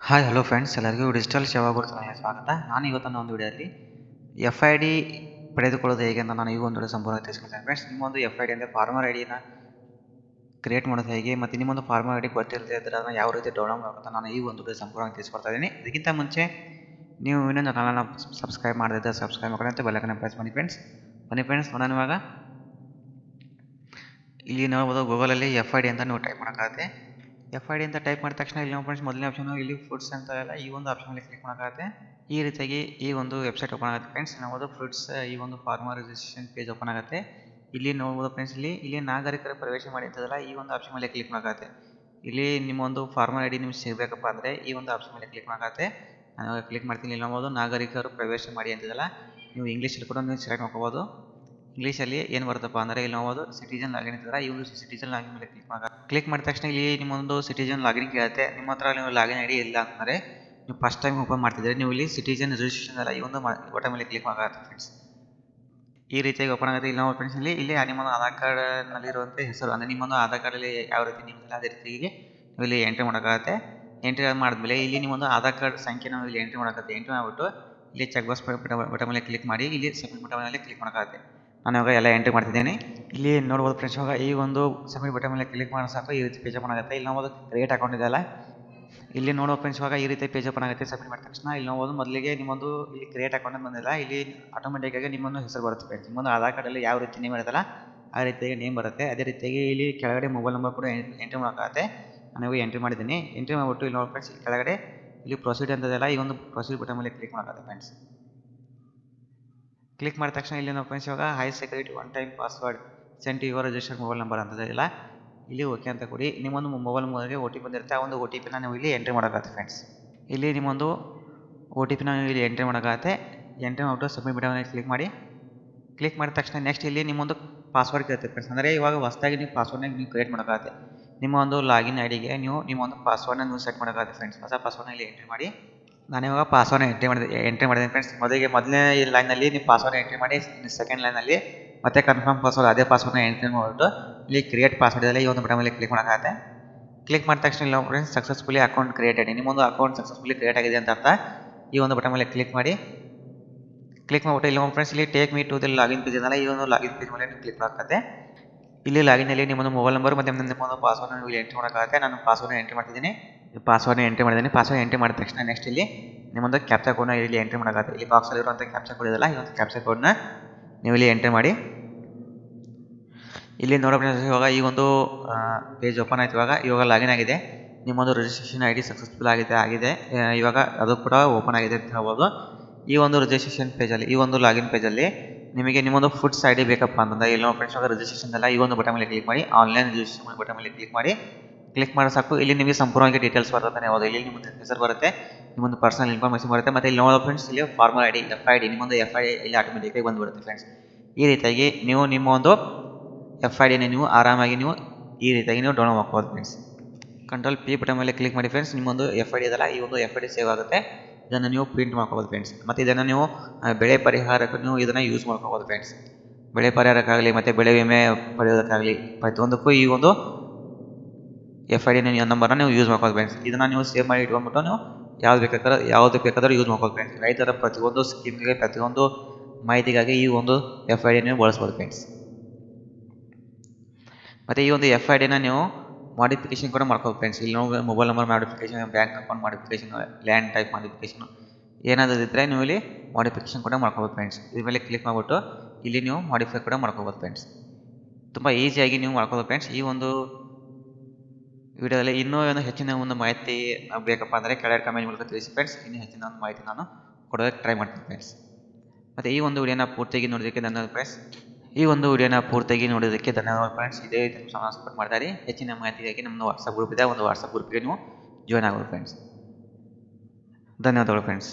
Hi hello friends ಎಲ್ಲರಿಗೂ digital ಸೇವಾ ಗುರುತಿಗೆ ಸ್ವಾಗತ. ನಾನು ಇವತ್ತಿನ ಒಂದು ವಿಡಿಯೋದಲ್ಲಿ ಎಫ್ ಐ ಡಿ ಪಡೆದುಕೊಳ್ಳೋದು ಹೇಗೆ ಅಂತ ನಾನು ಈಗ ಒಂದು ವಿಡಿಯೋ ಸಂಪೂರ್ಣ ತಿಳಿಸ್ಕೊಳ್ತೇನೆ ಫ್ರೆಂಡ್ಸ್ ನಿಮ್ಮೊಂದು ಎಫ್ ಐ ಡಿ ಅಂದರೆ ಫಾರ್ಮರ್ ಐ ಡಿನ ಕ್ರಿಯೇಟ್ ಮಾಡೋದು ಹೇಗೆ ಮತ್ತು ನಿಮ್ಮೊಂದು ಫಾರ್ಮರ್ ಐ ಡಿ ಗೊತ್ತಿಲ್ಲದೆ ಇದ್ದರೆ ಅದನ್ನು ಯಾವ ರೀತಿ ಡೌನ್ಲೋಡ್ ಮಾಡೋದು ನಾನು ಈ ಒಂದು ವಿಡಿಯೋ ಸಂಪೂರ್ಣ ತಿಳಿಸ್ಕೊಡ್ತಾ ಇದ್ದೀನಿ. ಇದಕ್ಕಿಂತ ಮುಂಚೆ ನೀವು ಇನ್ನೊಂದು ಚಾನಲ್ನ ಸಬ್ಸ್ಕ್ರೈಬ್ ಮಾಡಿದ್ರೆ ಸಬ್ಸ್ಕ್ರೈಬ್ ಮಾಡ್ಕೊಂಡು ಅಂತ ಕನ್ನ ಪ್ರೆಸ್ ಮಾಡಿ ಫ್ರೆಂಡ್ಸ್ ಬನ್ನಿ ಫ್ರೆಂಡ್ಸ್ ನಾನು ಇವಾಗ. ಇಲ್ಲಿ ನೋಡ್ಬೋದು ಗೂಗಲಲ್ಲಿ ಎಫ್ ಐ ಡಿ ಅಂತ ನೀವು ಟೈಪ್ ಮಾಡೋಕ್ಕಾಗುತ್ತೆ. ಎಫ್ ಐ ಡಿ ಅಂತ ಟೈಪ್ ಮಾಡಿದ ತಕ್ಷಣ ಇಲ್ಲಿ ಫ್ರೆಂಡ್ಸ್ ಮೊದಲನೇ ಆಪ್ಷನ್ ಇಲ್ಲಿ ಫುಡ್ಸ್ ಅಂತ ಎಲ್ಲ ಈ ಒಂದು ಆಪ್ಷನ್ ಅಲ್ಲಿ ಕ್ಲಿಕ್ ಮಾಡೋಕ್ಕಾಗುತ್ತೆ. ಈ ರೀತಿಯಾಗಿ ಈ ಒಂದು ವೆಬ್ಸೈಟ್ ಓಪನ್ ಆಗುತ್ತೆ ಫ್ರೆಂಡ್ಸ್ ನಾವು ಫ್ರೂಟ್ಸ್ ಈ ಒಂದು ಫಾರ್ಮರ್ ರಿಜಿಸ್ಟ್ರೇಷನ್ ಪೇಜ್ ಓಪನ್ ಆಗುತ್ತೆ. ಇಲ್ಲಿ ನೋಡ್ಬೋದು ಫ್ರೆಂಡ್ಸ್ ಇಲ್ಲಿ ಇಲ್ಲಿ ನಾಗರಿಕರ ಪ್ರವೇಶ ಮಾಡಿ ಅಂತದಲ್ಲ ಈ ಒಂದು ಆಪ್ಷನ್ ಮೇಲೆ ಕ್ಲಿಕ್ ಮಾಡೋಕ್ಕಾಗುತ್ತೆ. ಇಲ್ಲಿ ನಿಮ್ಮ ಒಂದು ಫಾರ್ಮರ್ ಐ ಡಿ ನಿಮ್ಗೆ ಸಿಗಬೇಕಪ್ಪ ಅಂದರೆ ಈ ಒಂದು ಆಪ್ಷನ್ ಮೇಲೆ ಕ್ಲಿಕ್ ಮಾಡೋಕ್ಕಾಗುತ್ತೆ. ನಾನು ಕ್ಲಿಕ್ ಮಾಡ್ತೀನಿ, ಇಲ್ಲಿ ನೋಡ್ಬೋದು ನಾಗರಿಕರು ಪ್ರವೇಶ ಮಾಡಿ ಅಂತಿದಲ್ಲ. ನೀವು ಇಂಗ್ಲೀಷಲ್ಲಿ ಕೂಡ ನೀವು ಸೆಲೆಕ್ಟ್ ಮಾಡ್ಕೋಬೋದು. ಇಂಗ್ಲೀಷಲ್ಲಿ ಏನು ಬರುತ್ತಪ್ಪ ಅಂದರೆ ಇಲ್ಲಿ ನೋಡ್ಬೋದು ಸಿಟಿಜನ್ ಲಾಗಿನ್ ಇರ್ತದೆ ಈ ಒಂದು ಸಿಟಿಜನ್ ಲಾಗಿನ್ ಮೇಲೆ ಕ್ಲಿಕ್ ಮಾಡಿ ಕ್ಲಿಕ್ ಮಾಡಿದ ತಕ್ಷಣ ಇಲ್ಲಿ ನಿಮ್ಮೊಂದು ಸಿಟಿಜನ್ ಲಾಗಿನ್ ಕೇಳುತ್ತೆ. ನಿಮ್ಮ ಹತ್ರ ನೀವು ಲಾಗಿನ್ ಐ ಡಿ ಇಲ್ಲ ಅಂತಂದರೆ ನೀವು ಫಸ್ಟ್ ಟೈಮ್ ಓಪನ್ ಮಾಡ್ತಿದ್ರೆ ನೀವು ಇಲ್ಲಿ ಸಿಟಿಜನ್ ರಿಜಿಸ್ಟ್ರೇಷನ್ ಎಲ್ಲ ಈ ಒಂದು ಬಟನ್ ಮೇಲೆ ಕ್ಲಿಕ್ ಮಾಡಾಗುತ್ತೆ ಫ್ರೆಂಡ್ಸ್ ಈ ರೀತಿಯಾಗಿ ಓಪನ್ ಆಗುತ್ತೆ. ಇಲ್ಲಿ ನಾವು ಫ್ರೆಂಡ್ಸ್ ಇಲ್ಲಿ ಇಲ್ಲಿ ನಿಮ್ಮೊಂದು ಆಧಾರ್ ಕಾರ್ಡ್ನಲ್ಲಿರುವಂಥ ಹೆಸರು, ಅಂದರೆ ನಿಮ್ಮೊಂದು ಆಧಾರ್ ಕಾರ್ಡಲ್ಲಿ ಯಾವ ರೀತಿ ನಿಮ್ಮದಿಲ್ಲ ಅದೇ ರೀತಿಗೆ ನೀವು ಇಲ್ಲಿ ಎಂಟ್ರಿ ಮಾಡೋಕ್ಕಾಗುತ್ತೆ ಎಂಟ್ರಿ ಮಾಡಿದ್ಮೇಲೆ ಇಲ್ಲಿ ನಿಮ್ಮೊಂದು ಆಧಾರ್ ಕಾರ್ಡ್ ಸಂಖ್ಯೆ ನಾವು ಇಲ್ಲಿ ಎಂಟ್ರಿ ಮಾಡೋಕ್ಕಾಗುತ್ತೆ ಎಂಟ್ರಿ ಮಾಡಿಬಿಟ್ಟು ಇಲ್ಲಿ ಚೆಕ್ ಬಾಕ್ಸ್ ಬಟನ್ ಮೇಲೆ ಕ್ಲಿಕ್ ಮಾಡಿ, ಇಲ್ಲಿ ಸಬ್ಮಿಟ್ ಬಟನ್ ಮೇಲೆ ಕ್ಲಿಕ್ ಮಾಡೋಕ್ಕಾಗುತ್ತೆ ನಾನು ಇವಾಗ ಎಲ್ಲ ಎಂಟ್ರಿ ಮಾಡ್ತಿದ್ದೀನಿ. ಇಲ್ಲಿ ನೋಡ್ಬೋದು ಫ್ರೆಂಡ್ಸ್ ಇವಾಗ ಈ ಒಂದು ಸಬ್ಮಿಟ್ ಬಟನ್ ಮೇಲೆ ಕ್ಲಿಕ್ ಮಾಡೋ ಸಾಕು, ಈ ರೀತಿ ಪೇಜ್ ಓಪನ್ ಆಗುತ್ತೆ. ಇಲ್ಲಿ ನೋಡ್ಬೋದು ಕ್ರಿಯೇಟ್ ಅಕೌಂಟ್ ಇದೆಯಲ್ಲ ಇಲ್ಲಿ ನೋಡೋ ಫ್ರೆಂಡ್ಸ್ ಇವಾಗ ಈ ರೀತಿ ಪೇಜ್ ಓಪನ್ ಆಗುತ್ತೆ ಸಬ್ಮಿಟ್ ಮಾಡಿದ ತಕ್ಷಣ. ಇಲ್ಲಿ ನೋಡ್ಬೋದು ಮೊದಲಿಗೆ ನಿಮ್ಮೊಂದು ಇಲ್ಲಿ ಕ್ರಿಯೇಟ್ ಅಕೌಂಟ್ ಬಂದಿಲ್ಲ ಇಲ್ಲಿ ಆಟೋಮೆಟಿಕ್ ಆಗಿ ನಿಮ್ಮೊಂದು ಹೆಸರು ಬರುತ್ತೆ ಫ್ರೆಂಡ್ಸ್ ನಿಮ್ಮೊಂದು ಆಧಾರ್ ಕಾರ್ಡಲ್ಲಿ ಯಾವ ರೀತಿ ನೇಮ್ ಇರುತ್ತಲ್ಲ, ಆ ರೀತಿಯಾಗಿ ನೇಮ್ ಬರುತ್ತೆ. ಅದೇ ರೀತಿಯಾಗಿ ಇಲ್ಲಿ ಕೆಳಗಡೆ ಮೊಬೈಲ್ ನಂಬರ್ ಕೂಡ ಎಂಟ್ರಿ ಮಾಡೋಕ್ಕಾಗುತ್ತೆ. ನಾನು ಎಂಟ್ರಿ ಮಾಡಿದ್ದೀನಿ. ಎಂಟ್ರಿ ಮಾಡಿಬಿಟ್ಟು ಇಲ್ಲಿ ನೋಡಿ ಫ್ರೆಂಡ್ಸ್ ಕೆಳಗಡೆ ಇಲ್ಲಿ ಪ್ರೊಸೀಡ್ ಅಂತದೆಲ್ಲ ಈ ಒಂದು ಪ್ರೊಸೀಡ್ ಬಟನ್ ಮೇಲೆ ಕ್ಲಿಕ್ ಮಾಡೋಕ್ಕಾಗುತ್ತೆ ಫ್ರೆಂಡ್ಸ್ ಕ್ಲಿಕ್ ಮಾಡಿದ ತಕ್ಷಣ ಇಲ್ಲಿ ನಾವು ಇವಾಗ high security one time password sent your register mobile number ಅಂತ ಇಲ್ಲ? ಇಲ್ಲಿ ಓಕೆ ಅಂತ ಕೊಡಿ. ನಿಮ್ಮೊಂದು ಮೊಬೈಲ್ ಮೂಲಕ ಒ ಟಿ ಬಂದಿರುತ್ತೆ. ಆ ಒಂದು ಒ ಟಿ ಪಿನ ನೀವು ಇಲ್ಲಿ ಎಂಟ್ರಿ ಮಾಡೋಕ್ಕಾಗುತ್ತೆ ಫ್ರೆಂಡ್ಸ್ ಇಲ್ಲಿ ನಿಮ್ಮೊಂದು ಒ ಟಿ ಪಿನ ಇಲ್ಲಿ ಎಂಟ್ರಿ ಮಾಡೋಕ್ಕಾಗುತ್ತೆ. ಎಂಟ್ರಿ ಮಾಡಿಬಿಟ್ಟು ಸಬ್ಮಿಟ್ ಬಟನ್ ಕ್ಲಿಕ್ ಮಾಡಿ. ಕ್ಲಿಕ್ ಮಾಡಿದ ತಕ್ಷಣ ನೆಕ್ಸ್ಟ್ ಇಲ್ಲಿ ನಿಮ್ಮೊಂದು ಪಾಸ್ವರ್ಡ್ ಕೇಳುತ್ತೆ ಫ್ರೆಂಡ್ಸ್ ಅಂದರೆ ಇವಾಗ ಹೊಸದಾಗಿ ನೀವು ಪಾಸ್ವರ್ಡ್ನ ನೀವು ಕ್ರಿಯೇಟ್ ಮಾಡೋಕ್ಕಾಗುತ್ತೆ. ನಿಮ್ಮ ಒಂದು ಲಾಗಿನ್ ಐ ಡಿಗೆ ನೀವು ನಿಮ್ಮೊಂದು ಪಾಸ್ವರ್ಡ್ನ ನೀವು ಸೆಟ್ ಮಾಡೋಕ್ಕಾಗುತ್ತೆ ಫ್ರೆಂಡ್ಸ್ ಹೊಸ ಪಾಸ್ವರ್ಡ್ನ ಇಲ್ಲಿ ಎಂಟ್ರಿ ಮಾಡಿ. ನಾನು ಇವಾಗ ಪಾಸ್ವರ್ಡ್ ಎಂಟ್ರಿ ಮಾಡಿದೆ ಎಂಟ್ರಿ ಮಾಡಿದ್ದೀನಿ ಫ್ರೆಂಡ್ಸ್ ಮೊದಲಿಗೆ ಮೊದಲನೇ ಲೈನಲ್ಲಿ ನೀವು ಪಾಸ್ವರ್ಡ್ ಎಂಟ್ರಿ ಮಾಡಿ ಸೆಕೆಂಡ್ ಲೈನಲ್ಲಿ ಮತ್ತೆ ಕನ್ಫರ್ಮ್ ಪಾಸ್ವರ್ಡ್ ಅದೇ ಪಾಸ್ವರ್ಡ್ನ ಎಂಟ್ರಿ ಮಾಡಿಬಿಟ್ಟು ಇಲ್ಲಿ ಕ್ರಿಯೇಟ್ ಪಾಸ್ವರ್ಡ್ ಇದೆ ಈ ಒಂದು ಬಟನ್ ಮೇಲೆ ಕ್ಲಿಕ್ ಮಾಡೋಕ್ಕಾಗುತ್ತೆ. ಕ್ಲಿಕ್ ಮಾಡಿದ ತಕ್ಷಣ ಇಲ್ಲ ಫ್ರೆಂಡ್ಸ್ ಸಕ್ಸಸ್ಫುಲಿ ಅಕೌಂಟ್ ಕ್ರಿಯೇಟ್ ಆಗಿದೆ ನಿಮ್ಮೊಂದು ಅಕೌಂಟ್ ಸಕ್ಸಸ್ಫುಲಿ ಕ್ರಿಯೇಟ್ ಆಗಿದೆ ಅಂತ ಅರ್ಥ. ಈ ಒಂದು ಬಟನ್ ಮೇಲೆ ಕ್ಲಿಕ್ ಮಾಡಿ. ಕ್ಲಿಕ್ ಮಾಡಿಬಿಟ್ಟು ಇಲ್ಲಿ ಫ್ರೆಂಡ್ಸ್ ಇಲ್ಲಿ take me to the login page ಅಲ್ಲ ಈ ಒಂದು ಲಾಗಿನ್ ಪೇಜ್ ಮೇಲೆ ನೀವು ಕ್ಲಿಕ್ ಮಾಡೋಕ್ಕಾಗುತ್ತೆ. ಇಲ್ಲಿ ಲಾಗಿನಲ್ಲಿ ನಿಮ್ಮೊಂದು ಮೊಬೈಲ್ ನಂಬರ್ ಮತ್ತು ನಿಮ್ಮೊಂದು ಪಾಸ್ವರ್ಡ್ ನೀವು ಎಂಟ್ರಿ ಮಾಡೋಕ್ಕಾಗುತ್ತೆ. ನಾನು ಪಾಸ್ವರ್ಡ್ನ ಎಂಟ್ರಿ ಮಾಡ್ತಿದ್ದೀನಿ. ಪಾಸ್ವರ್ಡ್ನ ಎಂಟ್ರಿ ಮಾಡಿದ್ದೀನಿ. ಪಾಸ್ವರ್ಡ್ ಎಂಟ್ರಿ ಮಾಡಿದ ತಕ್ಷಣ ನೆಕ್ಸ್ಟ್ ಇಲ್ಲಿ ನಿಮ್ಮೊಂದು ಕ್ಯಾಪ್ಚಾ ಕೋಡ್ನ ಇಲ್ಲಿ ಎಂಟ್ರಿ ಮಾಡೋಕ್ಕಾಗುತ್ತೆ ಇಲ್ಲಿ ಬಾಕ್ಸಲ್ಲಿರುವಂಥ ಕ್ಯಾಪ್ಚಾ ಕೋಡ್ ಇದೆಲ್ಲ ಈ ಒಂದು ಕ್ಯಾಪ್ಚಾ ಕೋಡ್ನ ನೀವು ಇಲ್ಲಿ ಎಂಟ್ರಿ ಮಾಡಿ. ಇಲ್ಲಿ ನೋಡೋ ಇವಾಗ ಈ ಒಂದು ಪೇಜ್ ಓಪನ್ ಆಯ್ತು. ಇವಾಗ ಇವಾಗ ಲಾಗಿನ್ ಆಗಿದೆ. ನಿಮ್ಮೊಂದು ರಿಜಿಸ್ಟ್ರೇಷನ್ ಐ ಡಿ ಸಕ್ಸಸ್ಫುಲ್ ಆಗಿದೆ ಆಗಿದೆ. ಇವಾಗ ಅದು ಕೂಡ ಓಪನ್ ಆಗಿದೆ ಅಂತ ಹೇಳ್ಬೋದು. ಈ ಒಂದು ರಿಜಿಸ್ಟ್ರೇಷನ್ ಪೇಜಲ್ಲಿ ಈ ಒಂದು ಲಾಗಿನ್ ಪೇಜಲ್ಲಿ ನಿಮಗೆ ನಿಮ್ಮೊಂದು ಫುಡ್ಸ್ ಐ ಡಿ ಬೇಕಪ್ಪ ಅಂತಂದ್ರೆ, ಇಲ್ಲಿ ನಾವು ಫ್ರೆಂಡ್ಸ್ ರಿಜಿಸ್ಟ್ರೇಷನ್ ಎಲ್ಲ ಈ ಒಂದು ಬಟನ್ ಮೇಲೆ ಕ್ಲಿಕ್ ಮಾಡಿ ಆನ್ಲೈನ್ ರಿಜಿಸ್ಟ್ರೇಷನ್ ಬಟನ್ ಮೇಲೆ ಕ್ಲಿಕ್ ಮಾಡಿ ಕ್ಲಿಕ್ ಮಾಡಿ ಸಾಕು. ಇಲ್ಲಿ ನಿಮಗೆ ಸಂಪೂರ್ಣವಾಗಿ ಡೀಟೇಲ್ಸ್ ಬರುತ್ತೆ ಯಾವುದು ಇಲ್ಲಿ ನಿಮ್ಮದು ಹೆಸರು ಬರುತ್ತೆ, ನಿಮ್ಮೊಂದು ಪರ್ಸನಲ್ ಇನ್ಫಾರ್ಮೇಷನ್ ಬರುತ್ತೆ, ಮತ್ತು ಇಲ್ಲಿ ನೋಡೋ ಫ್ರೆಂಡ್ಸ್ ಇಲ್ಲಿ farmer I D F I D ನಿಮ್ಮೊಂದು ಎಫ್ ಐ ಡಿ ಇಲ್ಲಿ ಆಟೋಮೆಟಿಕಾಗಿ ಬಂದುಬಿಡುತ್ತೆ ಫ್ರೆಂಡ್ಸ್ ಈ ರೀತಿಯಾಗಿ ನೀವು ನಿಮ್ಮ ಒಂದು ಎಫ್ ಐ ಡಿನ ನೀವು ಆರಾಮಾಗಿ ನೀವು ಈ ರೀತಿಯಾಗಿ ನೀವು ಡೌನ್ಲೋಡ್ ಮಾಡ್ಬೋದು ಫ್ರೆಂಡ್ಸ್ ಕಂಟ್ರೋಲ್ ಪಿ ಬಟನ್ ಮೇಲೆ ಕ್ಲಿಕ್ ಮಾಡಿ ಫ್ರೆಂಡ್ಸ್ ನಿಮ್ಮೊಂದು ಎಫ್ ಐ ಡಿ ಇದೆಲ್ಲ ಈ ಒಂದು ಎಫ್ ಐ ಡಿ ಸೇವ್ ಆಗುತ್ತೆ. ಇದನ್ನು ನೀವು ಪ್ರಿಂಟ್ ಮಾಡ್ಕೋಬೋದು ಫ್ರೆಂಡ್ಸ್ ಮತ್ತು ಇದನ್ನು ನೀವು ಬೆಳೆ ಪರಿಹಾರಕ್ಕೆ ನೀವು ಇದನ್ನು ಯೂಸ್ ಮಾಡ್ಕೋಬೋದು ಫ್ರೆಂಡ್ಸ್ ಬೆಳೆ ಪರಿಹಾರಕ್ಕಾಗಲಿ, ಮತ್ತು ಬೆಳೆ ವಿಮೆ ಪಡೆಯೋದಕ್ಕಾಗಲಿ, ಪ್ರತಿಯೊಂದಕ್ಕೂ ಈ ಒಂದು ಎಫ್ ಐ ಡಿ ನಂಬರ್ನ ನೀವು ಯೂಸ್ ಮಾಡ್ಕೋದು ಫ್ರೆಂಡ್ಸ್ ಇದನ್ನು ನೀವು ಸೇವ್ ಮಾಡಿ ಇಟ್ಕೊಂಡ್ಬಿಟ್ಟು ನೀವು ಯಾವ್ದು ಬೇಕಾದ್ರೆ, ಯಾವುದು ಬೇಕಾದರೂ ಯೂಸ್ ಮಾಡ್ಕೋದು ಫ್ರೆಂಡ್ಸ್ ರೈತರ ಪ್ರತಿಯೊಂದು ಸ್ಕೀಮ್ಗೆ ಪ್ರತಿಯೊಂದು ಮಾಹಿತಿಗಾಗಿ ಈ ಒಂದು ಎಫ್ ಐ ಡಿ ನೀವು ಬಳಸ್ಬೋದು ಫ್ರೆಂಡ್ಸ್ ಮತ್ತು ಈ ಒಂದು ಎಫ್ ಐ ಡಿನ ನೀವು ಮಾಡಿಫಿಕೇಶನ್ ಕೂಡ ಮಾಡ್ಕೋದು ಫ್ರೆಂಡ್ಸ್ ಇಲ್ಲಿ ನಾವು mobile number modification bank account modification land type modification ಏನಾದರೂ ಇದ್ದರೆ ನೀವು ಇಲ್ಲಿ ಮಾಡಿಫಿಕೇಶನ್ ಕೂಡ ಮಾಡ್ಕೋಬೋದು ಫ್ರೆಂಡ್ಸ್ ಇದ್ರ ಮೇಲೆ ಕ್ಲಿಕ್ ಮಾಡಿಬಿಟ್ಟು ಇಲ್ಲಿ ನೀವು ಮಾಡಿಫೈ ಕೂಡ ಮಾಡ್ಕೋಬೋದು ಫ್ರೆಂಡ್ಸ್ ತುಂಬ ಈಸಿಯಾಗಿ ನೀವು ಮಾಡ್ಕೋಬೋದು ಫ್ರೆಂಡ್ಸ್ ಈ ಒಂದು ವಿಡಿಯೋದಲ್ಲಿ ಇನ್ನೂ ಏನು ಹೆಚ್ಚಿನ ಒಂದು ಮಾಹಿತಿ ಬೇಕಪ್ಪ ಅಂದರೆ ಕೆಳಗೆ ಕಮೆಂಟ್ ಮೂಲಕ ತಿಳಿಸಿ ಫ್ರೆಂಡ್ಸ್ ಇನ್ನೂ ಹೆಚ್ಚಿನ ಒಂದು ಮಾಹಿತಿ ನಾನು ಕೊಡೋದಕ್ಕೆ ಟ್ರೈ ಮಾಡ್ತೀನಿ ಫ್ರೆಂಡ್ಸ್ ಮತ್ತು ಈ ಒಂದು ವಿಡಿಯೋನ ಪೂರ್ತಿಯಾಗಿ ನೋಡೋದಕ್ಕೆ ಧನ್ಯವಾದ ಫ್ರೆಂಡ್ಸ್ ಈ ಒಂದು ವಿಡಿಯೋನ ಪೂರ್ತಿಯಾಗಿ ನೋಡೋದಕ್ಕೆ ಧನ್ಯವಾದ ಫ್ರೆಂಡ್ಸ್ ಇದೇ ರೀತಿ ಸಪೋರ್ಟ್ ಮಾಡ್ತಾರೆ ಹೆಚ್ಚಿನ ಮಾಹಿತಿಗಾಗಿ ನಮ್ಮ ವಾಟ್ಸಪ್ ಗ್ರೂಪ್ ಇದೆ. ಒಂದು ವಾಟ್ಸಪ್ ಗ್ರೂಪ್ಗೆ ನೀವು ಜಾಯ್ನ್ ಆಗೋದು ಫ್ರೆಂಡ್ಸ್ ಧನ್ಯವಾದಗಳು ಫ್ರೆಂಡ್ಸ್